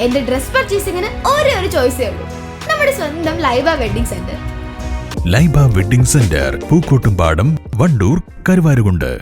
എന്റെ ഡ്രസ് പർച്ചേസിംഗിന് ഒരേ ഒരു ചോയ്സേ ഉള്ളൂ. നമ്മുടെ സ്വന്തം Laiba wedding centre. Laiba wedding centre Pookkottumpadam Wandoor Karuvarakundu.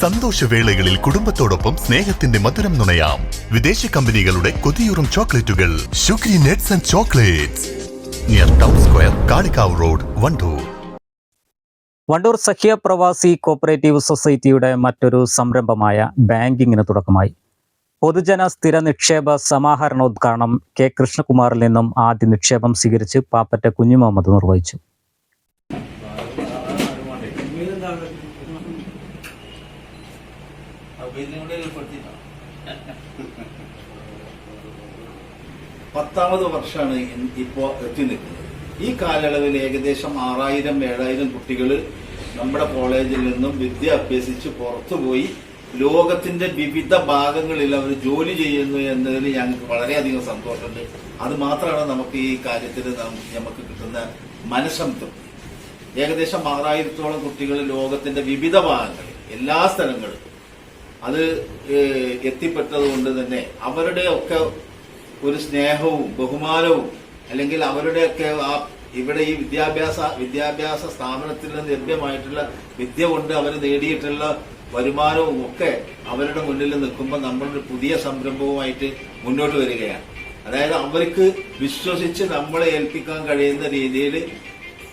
സന്തോഷവേളകളിൽ കുടുംബത്തോടൊപ്പം സ്നേഹത്തിന്റെ മധുരം നുണയാം. വിദേശ കമ്പനികളുടെ കൊതിയൂറും ചോക്ലേറ്റുകൾ. Sugary nuts and chocolates. Near town square Kalikavu road Wandoor. Wandoor Sakhya പ്രവാസി കോപ്പറേറ്റീവ് സൊസൈറ്റിയുടെ മറ്റൊരു സംരംഭമായ ബാങ്കിങ്ങിന് തുടക്കമായി. പൊതുജന സ്ഥിര നിക്ഷേപ സമാഹരണോദ്ഘാടനം കെ കൃഷ്ണകുമാറിൽ നിന്നും ആദ്യ നിക്ഷേപം സ്വീകരിച്ച് പാപ്പറ്റ കുഞ്ഞു മുഹമ്മദ് നിർവഹിച്ചു. പത്താമത് വർഷമാണ് ഇപ്പോൾ ഇപ്പോ എത്തി നിൽക്കുന്നത്. ഈ കാലയളവിൽ ഏകദേശം ആറായിരം ഏഴായിരം കുട്ടികൾ നമ്മുടെ കോളേജിൽ നിന്നും വിദ്യ അഭ്യസിച്ച് പുറത്തുപോയി ലോകത്തിന്റെ വിവിധ ഭാഗങ്ങളിൽ അവർ ജോലി ചെയ്യുന്നു എന്നതിൽ ഞങ്ങൾക്ക് വളരെയധികം സന്തോഷമുണ്ട്. അത് മാത്രമാണ് നമുക്ക് ഈ കാര്യത്തിൽ നമുക്ക് കിട്ടുന്ന മനസ്സംതൃപ്തി ഏകദേശം ആറായിരത്തോളം കുട്ടികൾ ലോകത്തിന്റെ വിവിധ ഭാഗങ്ങളിൽ എല്ലാ സ്ഥലങ്ങളിലും അത് എത്തിപ്പെട്ടത് കൊണ്ട് തന്നെ അവരുടെ ഒക്കെ ഒരു സ്നേഹവും ബഹുമാനവും അല്ലെങ്കിൽ അവരുടെയൊക്കെ ആ ഇവിടെ ഈ വിദ്യാഭ്യാസ വിദ്യാഭ്യാസ സ്ഥാപനത്തിൽ നിന്ന് ലഭ്യമായിട്ടുള്ള വിദ്യ കൊണ്ട് അവർ നേടിയിട്ടുള്ള വരുമാനവും ഒക്കെ അവരുടെ മുന്നിൽ നിൽക്കുമ്പോൾ നമ്മളൊരു പുതിയ സംരംഭവുമായിട്ട് മുന്നോട്ട് വരികയാണ്. അതായത് അവർക്ക് വിശ്വസിച്ച് നമ്മളെ ഏൽപ്പിക്കാൻ കഴിയുന്ന രീതിയിൽ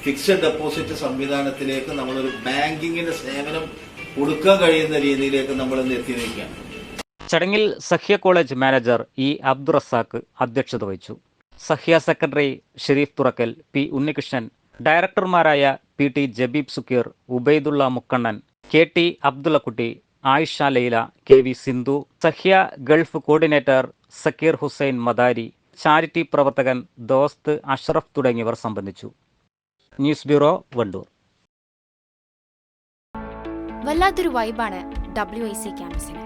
ഫിക്സഡ് ഡെപ്പോസിറ്റ് സംവിധാനത്തിലേക്ക് നമ്മളൊരു ബാങ്കിങ്ങിന്റെ സേവനം കൊടുക്കാൻ കഴിയുന്ന രീതിയിലേക്ക് നമ്മൾ ഇന്ന് എത്തി നിൽക്കുകയാണ് ചടങ്ങിൽ Sahya college manager E Abdurazak അധ്യക്ഷത വഹിച്ചു. Sahya secretary Sharif Thurakkal P Unnikrishnan ഡയറക്ടർമാരായ P T Jabeeb Sukkeer Ubaidulla Mukkannan K T Abdullakutty Ayisha Laila K V Sindhu Sahya Gulf coordinator Sakkeer Hussain Madari charity പ്രവർത്തകൻ ദോസ്ത് അഷ്റഫ് തുടങ്ങിയവർ സംബന്ധിച്ചു. News bureau Wandoor. വല്ലാത്തൊരു വൈബാണ് W I C ക്യാമ്പസിന്.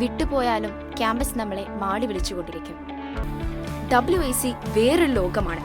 വിട്ടുപോയാലും campus നമ്മളെ മാടി വിളിച്ചുകൊണ്ടിരിക്കും. ഡബ്ല്യു ഐ സി വേറൊരു ലോകമാണ്.